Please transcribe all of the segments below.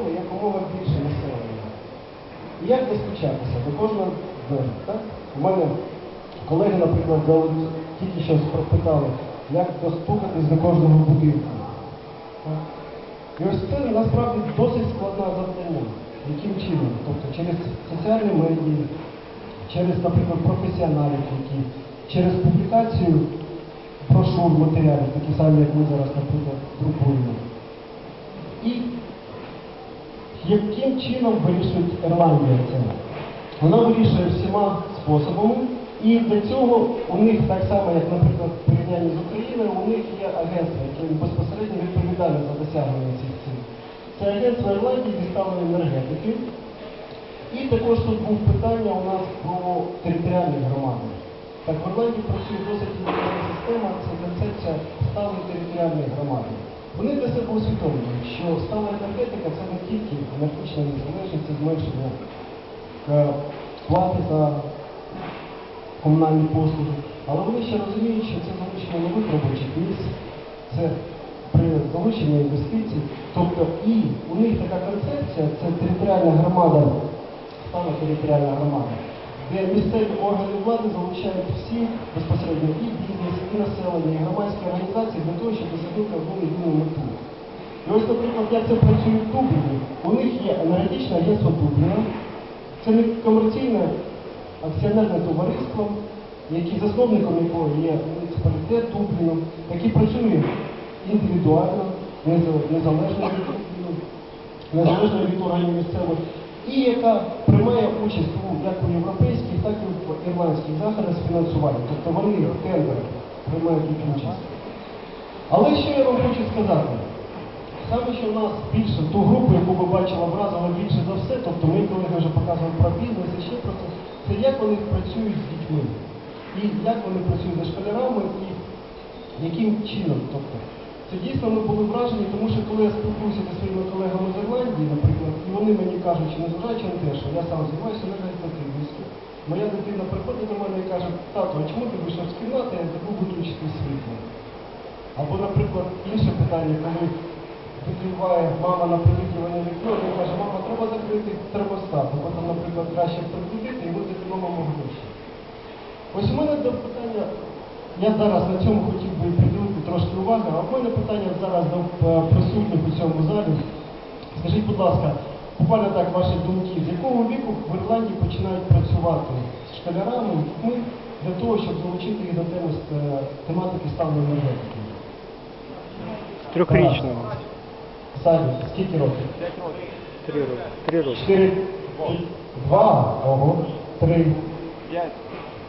системи якомога більше населення. І як достучатися до кожного з так? У мене колеги, наприклад, тільки що пропитали, як достукатись до кожного будинку. І ось це насправді досить складне завдання. Яким чином? Тобто через соціальні медії, через, наприклад, професіоналів, які через публікацію брошур, матеріалів, такі самі, як ми зараз, наприклад, друкуємо. І яким чином вирішує Ірландія це? Вона вирішує всіма способами, і для цього у них так само, як, наприклад, в порівнянні з Україною, у них є агентство, яке безпосередньо відповідальне за досягнення цих цілей. Це агентство Ірландії стану енергетики. І також тут був питання у нас про територіальні громади. Так, в Ірландії працює досить інтересна система, це концепція сталої територіальної громади. Вони для себе усвідомлюють, що стала енергетика це не тільки енергетична незалежність, це зменшення е, плати за комунальні послуги, але вони ще розуміють, що це залучення нових робочих місць, це при залученні інвестицій. Тобто і у них така концепція, це територіальна громада, стала територіальна громада, де місцеві органи влади залучають всі безпосередньо і бізнес, і населення, і громадські організації для того, щоб досягнути одну єдину мету. І ось, наприклад, як це працює в Дубліні, у них є енергетичне агентство Дубліна, це не комерційне акціонерне товариство, які засновником якого є муніципалітет Дубліну, який працює індивідуально, неза- незалежно від незалежно від органів місцевих, і яка приймає участь у як у європейських, так і в ірландських заходах з фінансування. Тобто вони в тендерах приймають участь. Але що я вам хочу сказати? Саме, що в нас більше, ту групу, яку ви бачили, вразила більше за все, тобто мої колеги вже показували про бізнес і ще про це, це як вони працюють з дітьми. І як вони працюють зі школярами, і яким чином. Тобто, це дійсно ми були вражені, тому що коли я спілкуюся зі своїми колегами з Ірландії, наприклад, і вони мені кажуть, що незважаючи на те, що я сам займаюся енергоефективністю, моя дитина приходить до мене і каже, тато, а чому ти вийшов з кімнати, я забув виключити світло? Або, наприклад, інше питання, коли відкриває мама на привітрювання вікно, і каже, мама, треба закрити термостат, або там, наприклад, краще прикрутити, і ми зекономимо гроші. Ось у мене до питання, я зараз на цьому хотів би приділити трошки уваги, а в мене питання зараз до е, присутніх у цьому залі. Скажіть, будь ласка, буквально так ваші думки, з якого віку в Ірландії починають працювати з школярами, дітьми, для того, щоб залучити їх до теми е, тематики стану енергетики? Трьохрічного. Сані, скільки років? Три роки. Три роки. Чотири, два, ого, три,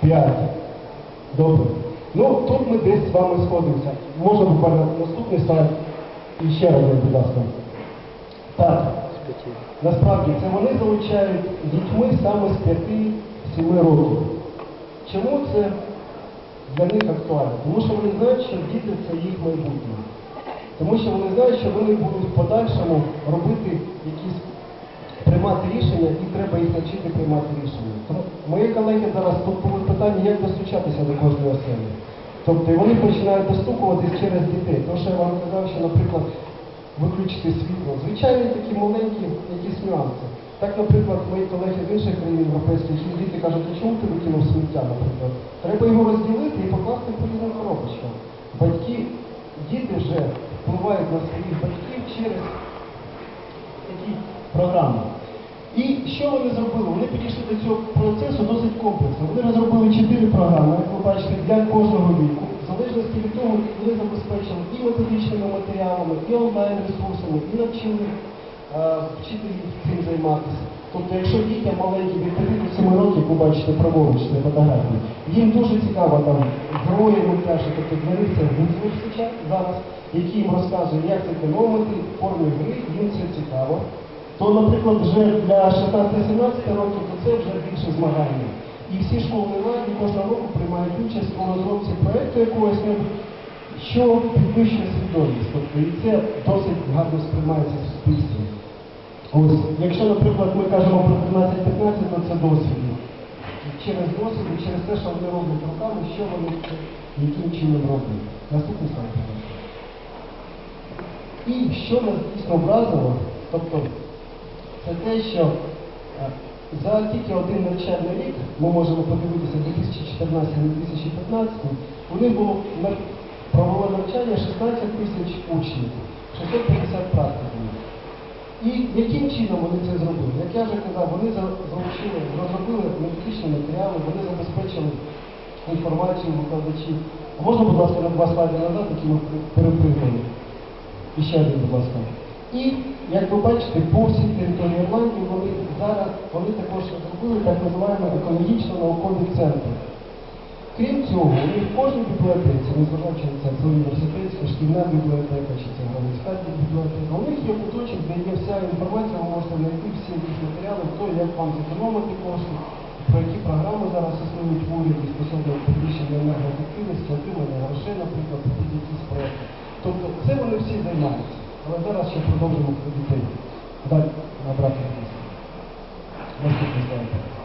п'ять. Добре. Ну, тут ми десь з вами сходимося. Можна буквально наступний слайд. І ще раз, будь ласка. Так, насправді це вони залучають з дітьми саме з 5-7 років. Чому це для них актуально? Тому що вони знають, що діти це їх майбутнє. Тому що вони знають, що вони будуть в подальшому робити якісь приймати рішення і треба їх навчити приймати рішення. Тому мої колеги зараз тут питання, як достучатися до кожної оселі. Тобто вони починають достукуватись через дітей. Тому що я вам казав, що, наприклад, виключити світло. Звичайні такі маленькі якісь нюанси. Так, наприклад, мої колеги з інших країн європейських, діти кажуть, а чому ти викинув сміття, наприклад? Треба його розділити і покласти по різним коробочкам. Батьки, діти вже впливають на своїх батьків через такі програми. І що вони зробили? Вони підійшли до цього процесу досить комплексно. Вони розробили чотири програми, як ви бачите, для кожного віку. В залежності від того, вони забезпечили і методичними матеріалами, і онлайн-ресурсами, і навчили е, вчителів цим займатися. Тобто, якщо дітям маленькі від 5 до 7 років, як ви бачите праворуч на фотографії, їм дуже цікаво там герої мультяші, тобто для них зараз, який їм розказує, як це економити, форми гри, їм це цікаво то, наприклад, вже для 16-17 років, то це вже більше змагання. І всі школи владі кожного року приймають участь у розробці проєкту якогось, що підвищує свідомість. Тобто, і це досить гарно сприймається суспільством. Ось, якщо, наприклад, ми кажемо про 13-15, то це досвід. І Через досвід, і через те, що вони роблять руками, що вони яким чином роблять. Наступний слайд. І що нас дійсно вразило, тобто це те, що е, за тільки один навчальний рік, ми можемо подивитися 2014-2015, у них було правове навчання 16 тисяч учнів, 650 практикумів. І яким чином вони це зробили? Як я вже казав, вони залучили, розробили методичні матеріали, вони забезпечили інформацію викладачів. Можна, будь ласка, на два слайди назад, які ми перепригнули? І ще один, будь ласка. І, як ви бачите, по всій території Ірландії вони зараз вони також розробили так називаємо екологічно-наукові центри. Крім цього, у них в кожній бібліотеці, незважаючи на це, це університетська, шкільна бібліотека чи це громадська бібліотека, у них є куточок, де є вся інформація, ви можете знайти всі їх матеріали, хто як вам зекономити кошти, про які програми зараз існують в уряді стосовно підвищення енергоефективності, отримання грошей, наприклад, під якісь проекти. Тобто це вони всі займаються. Але зараз ще продовжимо про дітей. Далі набрати місце. Наступний слайд.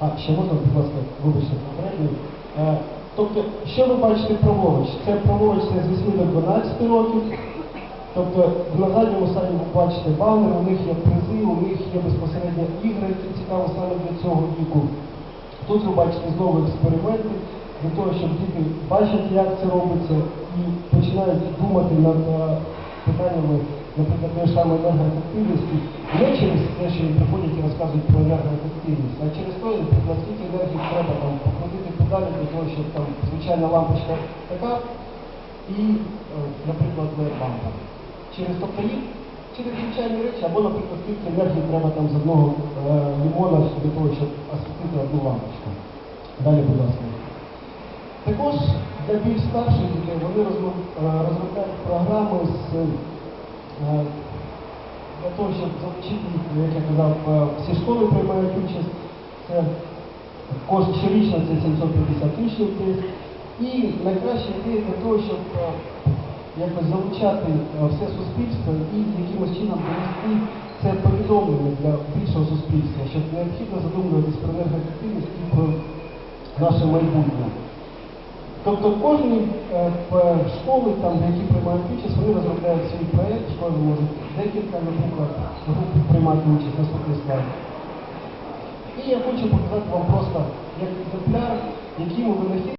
А, ще можна, будь ласка, вибачте, попередній. Е, Тобто, що ви бачите праворуч? Це праворуч це з 8 до 12 років. Тобто на задньому слайді ви бачите банер, у них є призи, у них є безпосередньо ігри, які цікаві саме для цього віку. Тут ви бачите знову експерименти для того, щоб діти бачать, як це робиться, і починають думати над е, питаннями, наприклад, тієї ж саме енергоефективності, не через те, що їм приходять і розказують про енергоефективність, а через те, наприклад, скільки енергії треба там покрутити педалі для того, щоб там звичайна лампочка така і, е, наприклад, лампа. Через тобто їх через звичайні речі, або, наприклад, скільки енергії треба там з одного е, лимона для того, щоб освітити одну лампочку. Далі, будь ласка. Також для більш старших дітей вони е, розробляють програми з е, щоб залучити як я казав, е, всі школи приймають участь. Це кожен щорічно це 750 учнів десь. І найкраща ідея для того, щоб е, якось залучати все суспільство і якимось чином довести це повідомлення для більшого суспільства, щоб необхідно задумуватись про енергоефективність і про наше майбутнє. Тобто кожні е, школи, там, які приймають участь, вони розробляють свій проєкт, школи можуть декілька, наприклад, груп приймати участь наступний склад. І я хочу показати вам просто як екземпляр, які ми винахід.